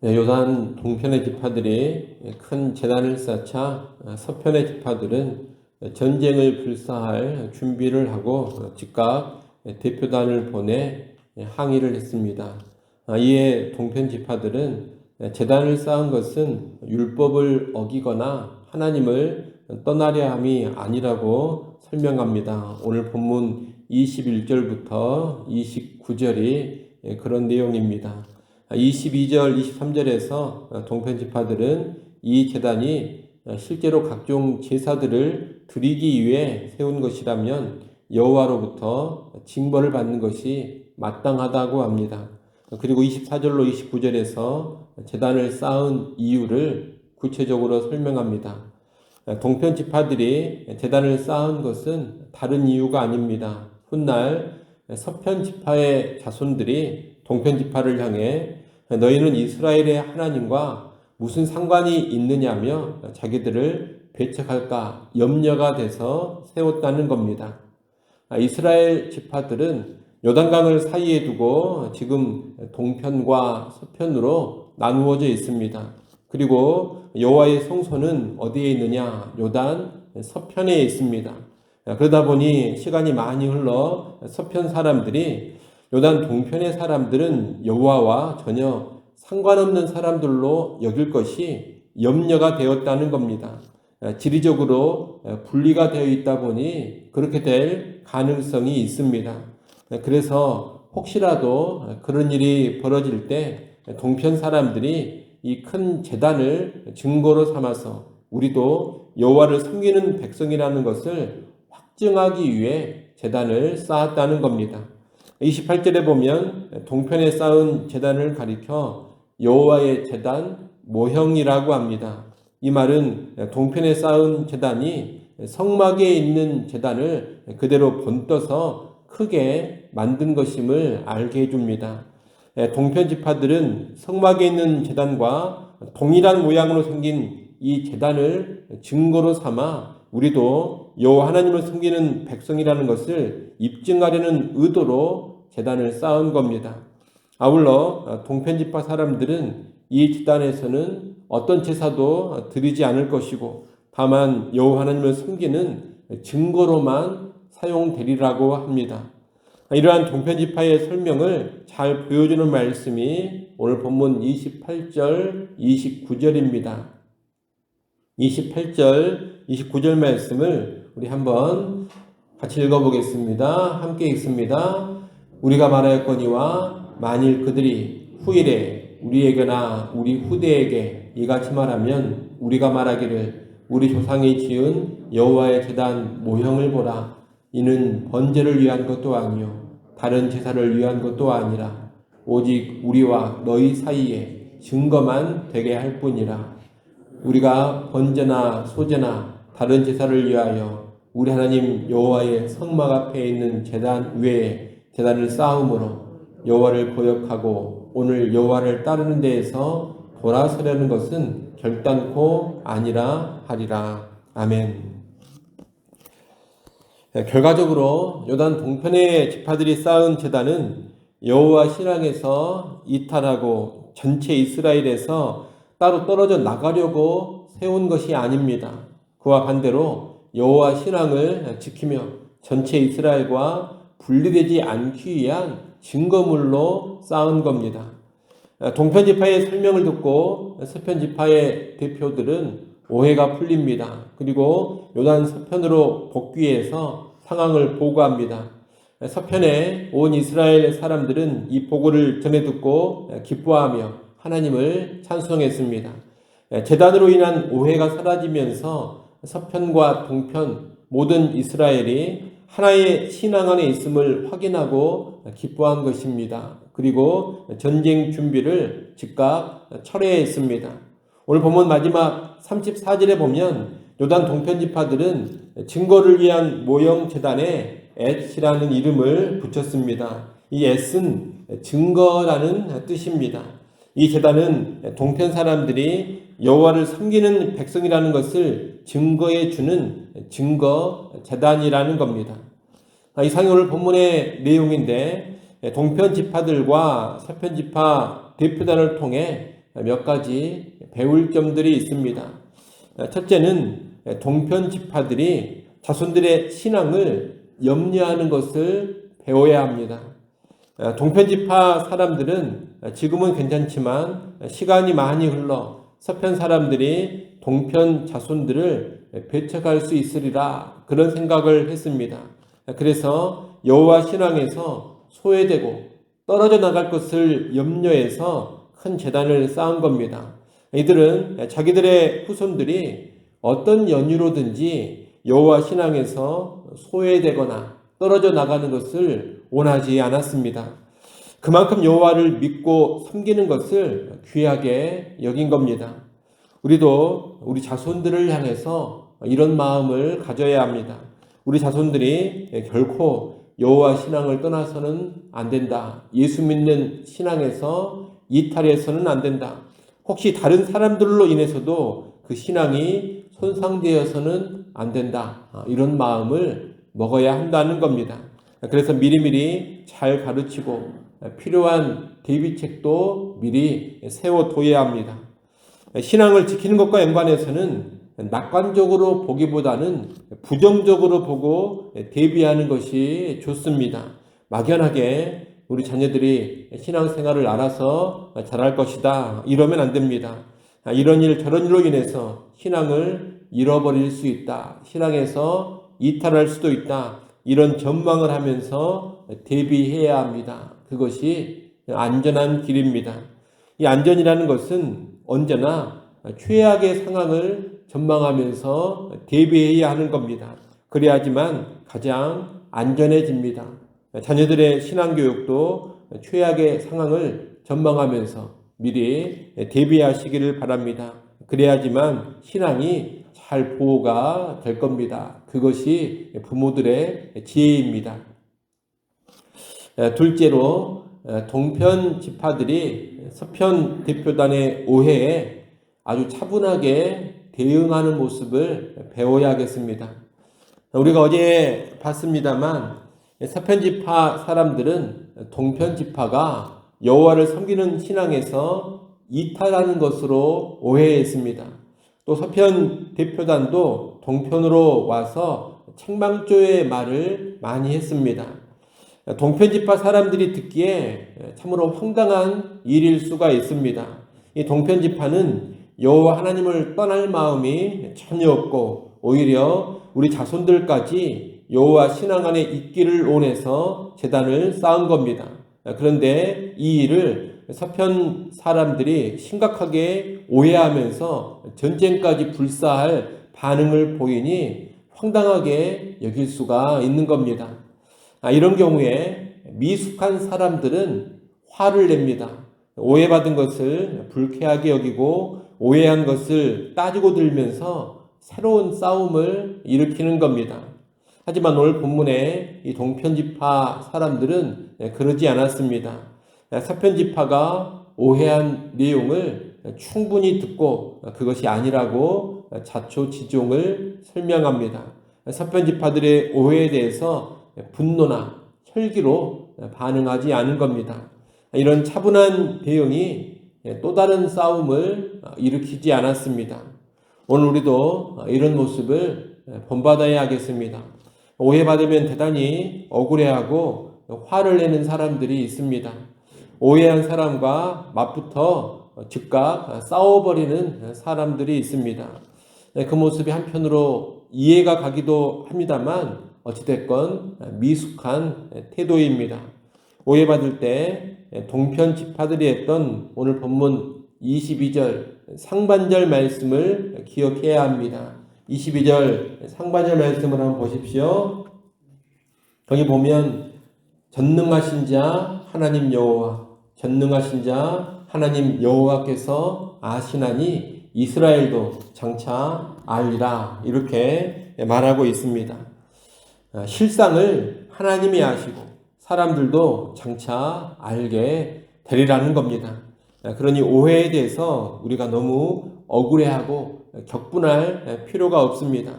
네, 요단 동편의 지파들이 큰 재단을 쌓자 서편의 지파들은 전쟁을 불사할 준비를 하고 즉각 대표단을 보내 항의를 했습니다. 이에 동편 지파들은 재단을 쌓은 것은 율법을 어기거나 하나님을 떠나려 함이 아니라고 설명합니다. 오늘 본문 21절부터 29절이 그런 내용입니다. 22절, 23절에서 동편 지파들은 이 재단이 실제로 각종 제사들을 드리기 위해 세운 것이라면 여호와로부터 징벌을 받는 것이 마땅하다고 합니다. 그리고 24절로 29절에서 재단을 쌓은 이유를 구체적으로 설명합니다. 동편 지파들이 재단을 쌓은 것은 다른 이유가 아닙니다. 훗날 서편 지파의 자손들이 동편 지파를 향해 너희는 이스라엘의 하나님과 무슨 상관이 있느냐며 자기들을 배척할까 염려가 돼서 세웠다는 겁니다. 이스라엘 지파들은 요단강을 사이에 두고 지금 동편과 서편으로 나누어져 있습니다. 그리고 여호와의 성소는 어디에 있느냐? 요단 서편에 있습니다. 그러다 보니 시간이 많이 흘러 서편 사람들이 요단 동편의 사람들은 여호와와 전혀 상관없는 사람들로 여길 것이 염려가 되었다는 겁니다. 지리적으로 분리가 되어 있다 보니 그렇게 될 가능성이 있습니다. 그래서 혹시라도 그런 일이 벌어질 때 동편 사람들이 이 큰 재단을 증거로 삼아서 우리도 여호와를 섬기는 백성이라는 것을 확증하기 위해 재단을 쌓았다는 겁니다. 28절에 보면 동편에 쌓은 재단을 가리켜 여호와의 재단 모형이라고 합니다. 이 말은 동편에 쌓은 재단이 성막에 있는 재단을 그대로 본떠서 크게 만든 것임을 알게 해줍니다. 동편 지파들은 성막에 있는 재단과 동일한 모양으로 생긴 이 재단을 증거로 삼아 우리도 여호와 하나님을 섬기는 백성이라는 것을 입증하려는 의도로 재단을 쌓은 겁니다. 아울러 동편지파 사람들은 이 재단에서는 어떤 제사도 드리지 않을 것이고 다만 여호와 하나님을 섬기는 증거로만 사용되리라고 합니다. 이러한 동편지파의 설명을 잘 보여주는 말씀이 오늘 본문 28절, 29절입니다. 28절, 29절 말씀을 우리 한번 같이 읽어보겠습니다. 함께 읽습니다. 우리가 말하였거니와 만일 그들이 후일에 우리에게나 우리 후대에게 이같이 말하면 우리가 말하기를 우리 조상이 지은 여호와의 제단 모형을 보라 이는 번제를 위한 것도 아니요 다른 제사를 위한 것도 아니라 오직 우리와 너희 사이에 증거만 되게 할 뿐이라 우리가 번제나 소제나 다른 제사를 위하여 우리 하나님 여호와의 성막 앞에 있는 제단 외에 제단을 쌓음으로 여호와를 거역하고 오늘 여호와를 따르는 데에서 돌아서려는 것은 결단코 아니라 하리라. 아멘. 결과적으로 요단 동편의 지파들이 쌓은 제단은 여호와 신앙에서 이탈하고 전체 이스라엘에서 따로 떨어져 나가려고 세운 것이 아닙니다. 그와 반대로 여호와 신앙을 지키며 전체 이스라엘과 분리되지 않기 위한 증거물로 쌓은 겁니다. 동편 지파의 설명을 듣고 서편 지파의 대표들은 오해가 풀립니다. 그리고 요단 서편으로 복귀해서 상황을 보고합니다. 서편에 온 이스라엘 사람들은 이 보고를 전해 듣고 기뻐하며 하나님을 찬송했습니다. 재단으로 인한 오해가 사라지면서 서편과 동편 모든 이스라엘이 하나의 신앙 안에 있음을 확인하고 기뻐한 것입니다. 그리고 전쟁 준비를 즉각 철회했습니다. 오늘 본문 마지막 34절에 보면 요단 동편 지파들은 증거를 위한 모형 재단에 엣이라는 이름을 붙였습니다. 이 엣은 증거라는 뜻입니다. 이 재단은 동편 사람들이 여호와를 섬기는 백성이라는 것을 증거해 주는 증거 재단이라는 겁니다. 이상이 오늘 본문의 내용인데 동편 지파들과 서편 지파 대표단을 통해 몇 가지 배울 점들이 있습니다. 첫째는 동편 지파들이 자손들의 신앙을 염려하는 것을 배워야 합니다. 동편 지파 사람들은 지금은 괜찮지만 시간이 많이 흘러 서편 사람들이 동편 자손들을 배척할 수 있으리라 그런 생각을 했습니다. 그래서 여호와 신앙에서 소외되고 떨어져 나갈 것을 염려해서 큰 재단을 쌓은 겁니다. 이들은 자기들의 후손들이 어떤 연유로든지 여호와 신앙에서 소외되거나 떨어져 나가는 것을 원하지 않았습니다. 그만큼 여호와를 믿고 섬기는 것을 귀하게 여긴 겁니다. 우리도 우리 자손들을 향해서 이런 마음을 가져야 합니다. 우리 자손들이 결코 여호와 신앙을 떠나서는 안 된다. 예수 믿는 신앙에서 이탈해서는 안 된다. 혹시 다른 사람들로 인해서도 그 신앙이 손상되어서는 안 된다. 아, 이런 마음을 먹어야 한다는 겁니다. 그래서 미리미리 잘 가르치고 필요한 대비책도 미리 세워 둬야 합니다. 신앙을 지키는 것과 연관해서는 낙관적으로 보기보다는 부정적으로 보고 대비하는 것이 좋습니다. 막연하게 우리 자녀들이 신앙생활을 알아서 잘할 것이다. 이러면 안 됩니다. 이런 일, 저런 일로 인해서 신앙을 잃어버릴 수 있다. 신앙에서 이탈할 수도 있다. 이런 전망을 하면서 대비해야 합니다. 그것이 안전한 길입니다. 이 안전이라는 것은 언제나 최악의 상황을 전망하면서 대비해야 하는 겁니다. 그래야지만 가장 안전해집니다. 자녀들의 신앙교육도 최악의 상황을 전망하면서 미리 대비하시기를 바랍니다. 그래야지만 신앙이 잘 보호가 될 겁니다. 그것이 부모들의 지혜입니다. 둘째로 동편 지파들이 서편 대표단의 오해에 아주 차분하게 대응하는 모습을 배워야겠습니다. 우리가 어제 봤습니다만 서편 지파 사람들은 동편 지파가 여호와를 섬기는 신앙에서 이탈하는 것으로 오해했습니다. 또 서편 대표단도 동편으로 와서 책망조의 말을 많이 했습니다. 동편 지파 사람들이 듣기에 참으로 황당한 일일 수가 있습니다. 이 동편 지파는 여호와 하나님을 떠날 마음이 전혀 없고 오히려 우리 자손들까지 여호와 신앙 안에 있기를 원해서 재단을 쌓은 겁니다. 그런데 이 일을 서편 사람들이 심각하게 오해하면서 전쟁까지 불사할 반응을 보이니 황당하게 여길 수가 있는 겁니다. 아, 이런 경우에 미숙한 사람들은 화를 냅니다. 오해받은 것을 불쾌하게 여기고 오해한 것을 따지고 들면서 새로운 싸움을 일으키는 겁니다. 하지만 오늘 본문에 이 동편지파 사람들은 그러지 않았습니다. 서편지파가 오해한 내용을 충분히 듣고 그것이 아니라고 자초지종을 설명합니다. 서편지파들의 오해에 대해서 분노나 혈기로 반응하지 않은 겁니다. 이런 차분한 대응이 또 다른 싸움을 일으키지 않았습니다. 오늘 우리도 이런 모습을 본받아야 하겠습니다. 오해받으면 대단히 억울해하고 화를 내는 사람들이 있습니다. 오해한 사람과 맞붙어 즉각 싸워버리는 사람들이 있습니다. 그 모습이 한편으로 이해가 가기도 합니다만 어찌됐건 미숙한 태도입니다. 오해받을 때 동편 지파들이 했던 오늘 본문 22절 상반절 말씀을 기억해야 합니다. 22절 상반절 말씀을 한번 보십시오. 거기 보면 전능하신 자 하나님 여호와 전능하신 자 하나님 여호와께서 아시나니 이스라엘도 장차 알리라 이렇게 말하고 있습니다. 어, 실상을 하나님이 아시고 사람들도 장차 알게 되리라는 겁니다. 어, 그러니 오해에 대해서 우리가 너무 억울해하고 격분할 필요가 없습니다.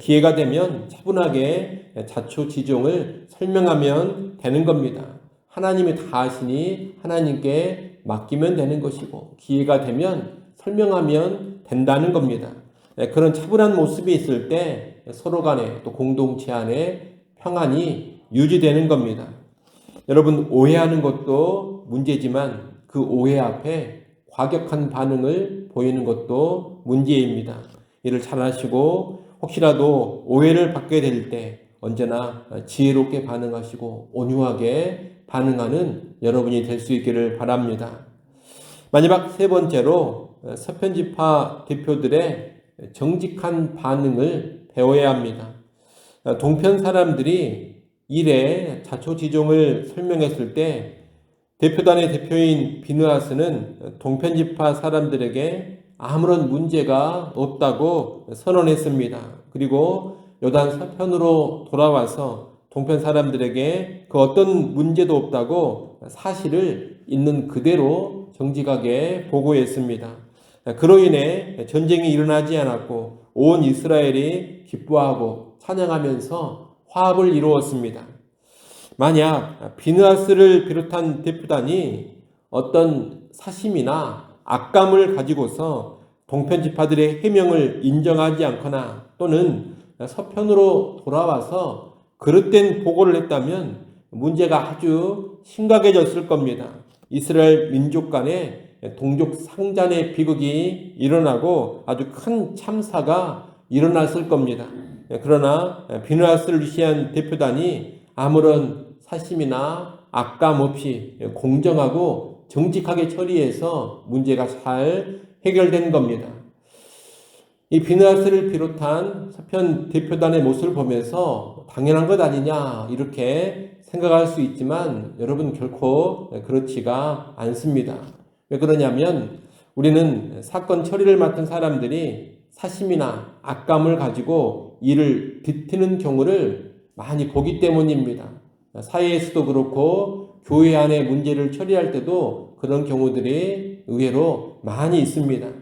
기회가 되면 차분하게 자초지종을 설명하면 되는 겁니다. 하나님이 다 아시니 하나님께 맡기면 되는 것이고 기회가 되면 설명하면 된다는 겁니다. 예, 그런 차분한 모습이 있을 때 서로 간에 또 공동체 안에 평안이 유지되는 겁니다. 여러분 오해하는 것도 문제지만 그 오해 앞에 과격한 반응을 보이는 것도 문제입니다. 이를 잘 아시고 혹시라도 오해를 받게 될 때 언제나 지혜롭게 반응하시고 온유하게 반응하는 여러분이 될 수 있기를 바랍니다. 마지막 세 번째로 서편집파 대표들의 정직한 반응을 배워야 합니다. 동편 사람들이 일의 자초지종을 설명했을 때 대표단의 대표인 비누아스는 동편집파 사람들에게 아무런 문제가 없다고 선언했습니다. 그리고 요단 서편으로 돌아와서 동편 사람들에게 그 어떤 문제도 없다고 사실을 있는 그대로 정직하게 보고했습니다. 그로 인해 전쟁이 일어나지 않았고 온 이스라엘이 기뻐하고 찬양하면서 화합을 이루었습니다. 만약 비느하스를 비롯한 대표단이 어떤 사심이나 악감을 가지고서 동편 지파들의 해명을 인정하지 않거나 또는 서편으로 돌아와서 그릇된 보고를 했다면 문제가 아주 심각해졌을 겁니다. 이스라엘 민족 간에 동족 상잔의 비극이 일어나고 아주 큰 참사가 일어났을 겁니다. 그러나 비누아스를 위시한 대표단이 아무런 사심이나 악감 없이 공정하고 정직하게 처리해서 문제가 잘 해결된 겁니다. 이 비누아스를 비롯한 서편 대표단의 모습을 보면서 당연한 것 아니냐 이렇게 생각할 수 있지만 여러분 결코 그렇지가 않습니다. 왜 그러냐면 우리는 사건 처리를 맡은 사람들이 사심이나 악감을 가지고 일을 뒤트는 경우를 많이 보기 때문입니다. 사회에서도 그렇고 교회 안에 문제를 처리할 때도 그런 경우들이 의외로 많이 있습니다.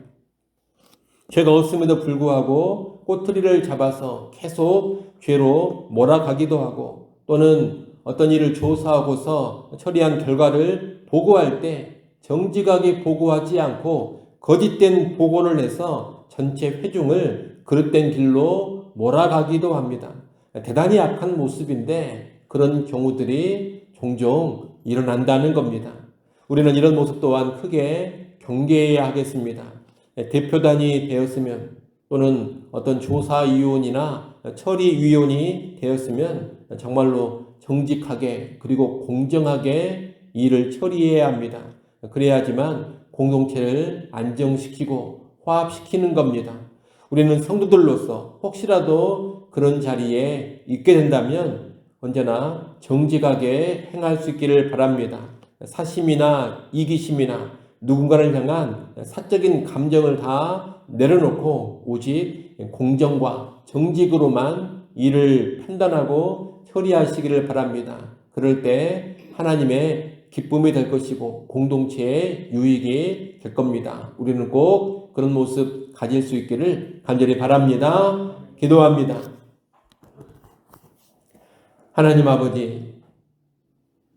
죄가 없음에도 불구하고 꼬투리를 잡아서 계속 죄로 몰아가기도 하고 또는 어떤 일을 조사하고서 처리한 결과를 보고할 때 정직하게 보고하지 않고 거짓된 보고를 해서 전체 회중을 그릇된 길로 몰아가기도 합니다. 대단히 악한 모습인데 그런 경우들이 종종 일어난다는 겁니다. 우리는 이런 모습 또한 크게 경계해야 하겠습니다. 대표단이 되었으면 또는 어떤 조사위원이나 처리위원이 되었으면 정말로 정직하게 그리고 공정하게 일을 처리해야 합니다. 그래야지만 공동체를 안정시키고 화합시키는 겁니다. 우리는 성도들로서 혹시라도 그런 자리에 있게 된다면 언제나 정직하게 행할 수 있기를 바랍니다. 사심이나 이기심이나 누군가를 향한 사적인 감정을 다 내려놓고 오직 공정과 정직으로만 일을 판단하고 처리하시기를 바랍니다. 그럴 때 하나님의 기쁨이 될 것이고 공동체의 유익이 될 겁니다. 우리는 꼭 그런 모습 가질 수 있기를 간절히 바랍니다. 기도합니다. 하나님 아버지,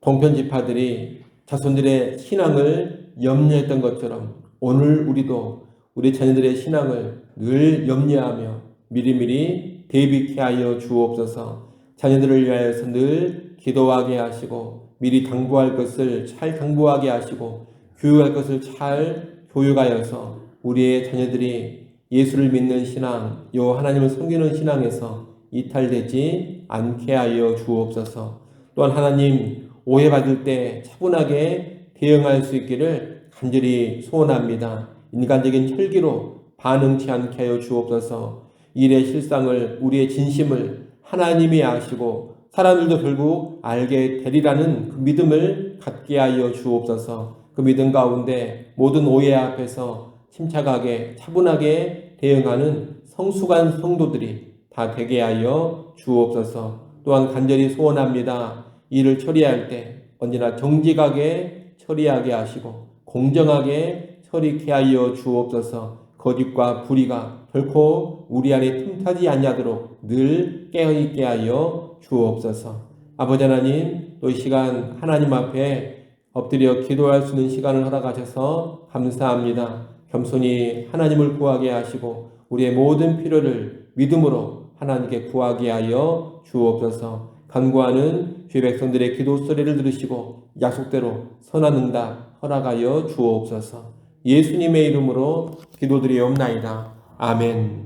동편지파들이 자손들의 신앙을 염려했던 것처럼 오늘 우리도 우리 자녀들의 신앙을 늘 염려하며 미리미리 대비케 하여 주옵소서 자녀들을 위하여서 늘 기도하게 하시고 미리 당부할 것을 잘 당부하게 하시고 교육할 것을 잘 교육하여서 우리의 자녀들이 예수를 믿는 신앙, 요 하나님을 섬기는 신앙에서 이탈되지 않게 하여 주옵소서. 또한 하나님 오해받을 때 차분하게 대응할 수 있기를 간절히 소원합니다. 인간적인 혈기로 반응치 않게 하여 주옵소서. 일의 실상을 우리의 진심을 하나님이 아시고 사람들도 결국 알게 되리라는 그 믿음을 갖게 하여 주옵소서. 그 믿음 가운데 모든 오해 앞에서 침착하게 차분하게 대응하는 성숙한 성도들이 다 되게 하여 주옵소서. 또한 간절히 소원합니다. 일을 처리할 때 언제나 정직하게 처리하게 하시고 공정하게 처리케 하여 주옵소서. 거짓과 불의가 결코 우리 안에 틈타지 않냐도록 늘 깨어있게 하여 주옵소서. 아버지 하나님, 또 이 시간 하나님 앞에 엎드려 기도할 수 있는 시간을 허락하셔서 감사합니다. 겸손히 하나님을 구하게 하시고 우리의 모든 필요를 믿음으로 하나님께 구하게 하여 주옵소서. 간구하는 주의 백성들의 기도 소리를 들으시고 약속대로 선한 응답 허락하여 주옵소서. 예수님의 이름으로 기도드리옵나이다. 아멘.